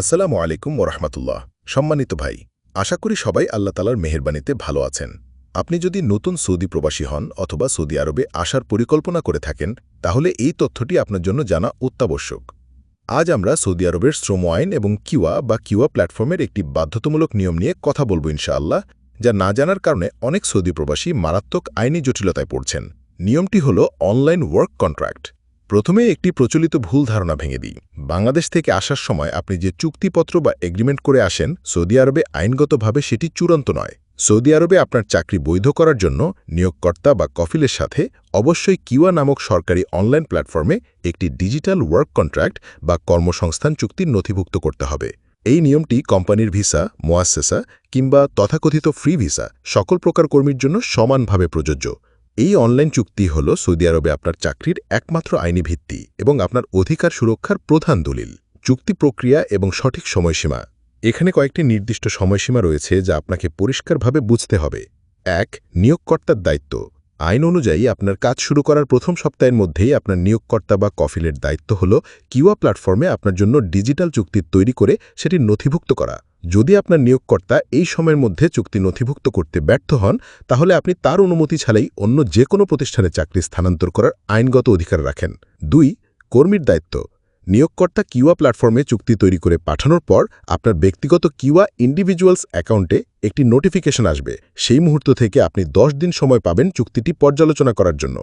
আসসালামু আলাইকুম ওরহমতুল্লাহ সম্মানিত ভাই, আশা করি সবাই আল্লাহ তালার মেহেরবানিতে ভালো আছেন। আপনি যদি নতুন সৌদি প্রবাসী হন অথবা সৌদি আরবে আসার পরিকল্পনা করে থাকেন, তাহলে এই তথ্যটি আপনার জন্য জানা অত্যাবশ্যক। আজ আমরা সৌদি আরবের শ্রম আইন এবং কিওয়া বা কিওয়া প্ল্যাটফর্মের একটি বাধ্যতামূলক নিয়ম নিয়ে কথা বলব ইনশাআল্লাহ, যা না জানার কারণে অনেক সৌদি প্রবাসী মারাত্মক আইনি জটিলতায় পড়ছেন। নিয়মটি হল অনলাইন ওয়ার্ক কন্ট্রাক্ট। প্রথমে একটি প্রচলিত ভুল ধারণা ভেঙে দিই। বাংলাদেশ থেকে আসার সময় আপনি যে চুক্তিপত্র বা এগ্রিমেন্ট করে আসেন, সৌদি আরবে আইনগতভাবে সেটি চূড়ান্ত নয়। সৌদি আরবে আপনার চাকরি বৈধ করার জন্য নিয়োগকর্তা বা কফিলের সাথে অবশ্যই কিওয়া নামক সরকারি অনলাইন প্ল্যাটফর্মে একটি ডিজিটাল ওয়ার্ক কন্ট্রাক্ট বা কর্মসংস্থান চুক্তির নথিভুক্ত করতে হবে। এই নিয়মটি কোম্পানির ভিসা, মোয়াসেসা কিংবা তথাকথিত ফ্রি ভিসা সকল প্রকার কর্মীর জন্য সমানভাবে প্রযোজ্য। এই অনলাইন চুক্তি হল সৌদি আরবে আপনার চাকরির একমাত্র আইনি ভিত্তি এবং আপনার অধিকার সুরক্ষার প্রধান দলিল। চুক্তি প্রক্রিয়া এবং সঠিক সময়সীমা। এখানে কয়েকটি নির্দিষ্ট সময়সীমা রয়েছে যা আপনাকে পরিষ্কারভাবে বুঝতে হবে। এক, নিয়োগকর্তার দায়িত্ব। আইন অনুযায়ী আপনার কাজ শুরু করার প্রথম সপ্তাহের মধ্যেই আপনার নিয়োগকর্তা বা কফিলের দায়িত্ব হল কিওয়া প্ল্যাটফর্মে আপনার জন্য ডিজিটাল চুক্তি তৈরি করে সেটি নথিভুক্ত করা। যদি আপনার নিয়োগকর্তা এই সময়ের মধ্যে চুক্তি নথিভুক্ত করতে ব্যর্থ হন, তাহলে আপনি তার অনুমতি ছাড়াই অন্য যে কোনো প্রতিষ্ঠানে চাকরি স্থানান্তর করার আইনগত অধিকার রাখেন। দুই, কর্মীর দায়িত্ব। নিয়োগকর্তা কিওয়া প্ল্যাটফর্মে চুক্তি তৈরি করে পাঠানোর পর আপনার ব্যক্তিগত কিওয়া ইন্ডিভিজুয়ালস অ্যাকাউন্টে একটি নোটিফিকেশন আসবে। সেই মুহূর্ত থেকে আপনি দশ দিন সময় পাবেন চুক্তিটি পর্যালোচনা করার জন্য।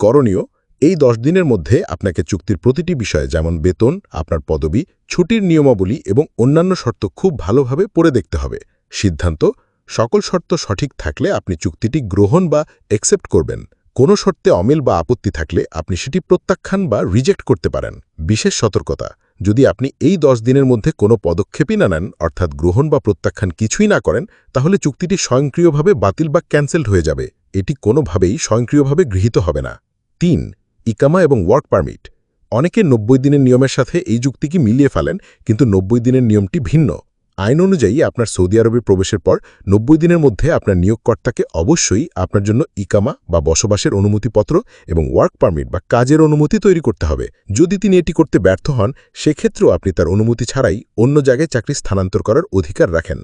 করণীয় এই দশ দিনের মধ্যে আপনাকে চুক্তির প্রতিটি বিষয়ে, যেমন বেতন, আপনার পদবি, ছুটির নিয়মাবলী এবং অন্যান্য শর্ত খুব ভালোভাবে পড়ে দেখতে হবে। সিদ্ধান্ত, সকল শর্ত সঠিক থাকলে আপনি চুক্তিটি গ্রহণ বা অ্যাকসেপ্ট করবেন। কোনো শর্তে অমিল বা আপত্তি থাকলে আপনি সেটি প্রত্যাখ্যান বা রিজেক্ট করতে পারেন। বিশেষ সতর্কতা, যদি আপনি এই দশ দিনের মধ্যে কোনো পদক্ষেপই না নেন, অর্থাৎ গ্রহণ বা প্রত্যাখ্যান কিছুই না করেন, তাহলে চুক্তিটি স্বয়ংক্রিয়ভাবে বাতিল বা ক্যান্সেলড হয়ে যাবে। এটি কোনোভাবেই স্বয়ংক্রিয়ভাবে গৃহীত হবে না। তিন ইকামা এবং ওয়ার্ক পারমিট। অনেকে নব্বই দিনের নিয়মের সাথে এই যুক্তিকে মিলিয়ে ফেলেন, কিন্তু নব্বই দিনের নিয়মটি ভিন্ন। আইন অনুযায়ী আপনার সৌদি আরবে প্রবেশের পর নব্বই দিনের মধ্যে আপনার নিয়োগকর্তাকে অবশ্যই আপনার জন্য ইকামা বা বসবাসের অনুমতিপত্র এবং ওয়ার্ক পারমিট বা কাজের অনুমতি তৈরি করতে হবে। যদি তিনি এটি করতে ব্যর্থ হন, সেক্ষেত্রেও আপনি তার অনুমতি ছাড়াই অন্য জায়গায় চাকরি স্থানান্তর করার অধিকার রাখেন।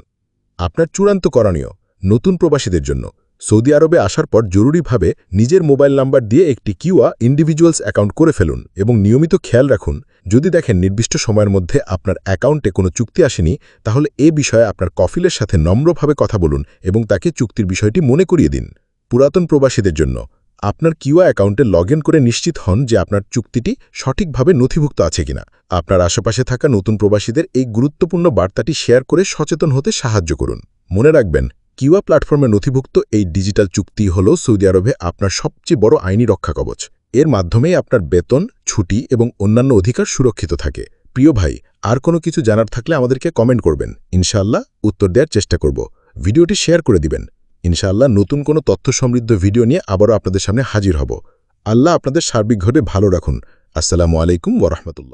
আপনার চূড়ান্ত করণীয়, নতুন প্রবাসীদের জন্য। সৌদি আরবে আসার পর জরুরিভাবে নিজের মোবাইল নাম্বার দিয়ে একটি কিউয়া ইন্ডিভিজুয়ালস অ্যাকাউন্ট করে ফেলুন এবং নিয়মিত খেয়াল রাখুন। যদি দেখেন নির্দিষ্ট সময়ের মধ্যে আপনার অ্যাকাউন্টে কোনো চুক্তি আসেনি, তাহলে এ বিষয়ে আপনার কফিলের সাথে নম্রভাবে কথা বলুন এবং তাকে চুক্তির বিষয়টি মনে করিয়ে দিন। পুরাতন প্রবাসীদের জন্য, আপনার কিউয়া অ্যাকাউন্টে লগ করে নিশ্চিত হন যে আপনার চুক্তিটি সঠিকভাবে নথিভুক্ত আছে কিনা। আপনার আশেপাশে থাকা নতুন প্রবাসীদের এই গুরুত্বপূর্ণ বার্তাটি শেয়ার করে সচেতন হতে সাহায্য করুন। মনে রাখবেন কিওয়া প্ল্যাটফর্মে নথিভুক্ত এই ডিজিটাল চুক্তি হল সৌদি আরবে আপনার সবচেয়ে বড় আইনি রক্ষা কবচ। এর মাধ্যমেই আপনার বেতন, ছুটি এবং অন্যান্য অধিকার সুরক্ষিত থাকে। প্রিয় ভাই, আর কোনো কিছু জানার থাকলে আমাদেরকে কমেন্ট করবেন। ইনশাআল্লাহ উত্তর দেওয়ার চেষ্টা করব। ভিডিওটি শেয়ার করে দিবেন। ইনশাআল্লাহ নতুন কোনো তথ্য সমৃদ্ধ ভিডিও নিয়ে আবারও আপনাদের সামনে হাজির হব। আল্লাহ আপনাদের সার্বিকভাবে ভালো রাখুন। আসসালামু আলাইকুম ওরহমতুল্লাহ